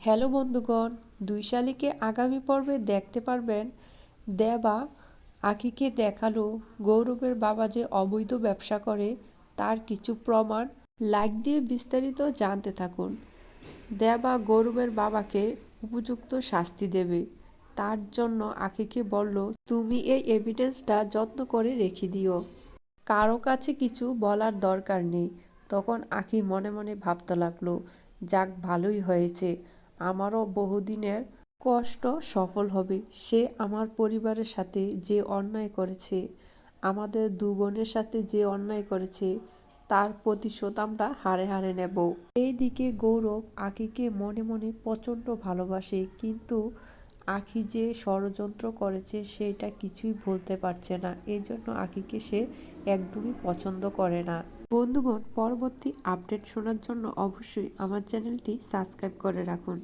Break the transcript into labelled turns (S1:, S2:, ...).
S1: Hello বন্ধুগণ দুই শালিকে আগামী পর্বে দেখতে পারবেন দেবা আখিকে দেখাল গৌরবের বাবা যে অবৈধ ব্যবসা করে, তার কিছু প্রমাণ। লাইক দিয়ে বিস্তারিত জানতে থাকুন। দেবা গৌরবের বাবাকে উপযুক্ত শাস্তি দেবে। তার জন্য আখিকে বলল, তুমি এই এভিডেন্সটা যত্ন করে রেখে দিও। কারও কাছে কিছু বলার দরকার নেই। তখন আখি মনে মনে ভাবতে লাগল, যাক, ভালোই হয়েছে। আমারও বহুদিনের কষ্ট সফল হবে। সে আমার পরিবারের সাথে যে অন্যায় করেছে, আমাদের দু বোনের সাথে যে অন্যায় করেছে, তার প্রতিশোধ আমরা হারে হারে নেব। এইদিকে গৌরব আখিকে মনে মনে প্রচণ্ড ভালোবাসে, কিন্তু আখি যে ষড়যন্ত্র করেছে সেটা কিছুই বলতে পারছে না। এই জন্য আখিকে সে একদমই পছন্দ করে না। বন্ধুগণ পরবর্তী আপডেট শোনার জন্য অবশ্যই আমার চ্যানেলটি সাবস্ক্রাইব করে রাখুন।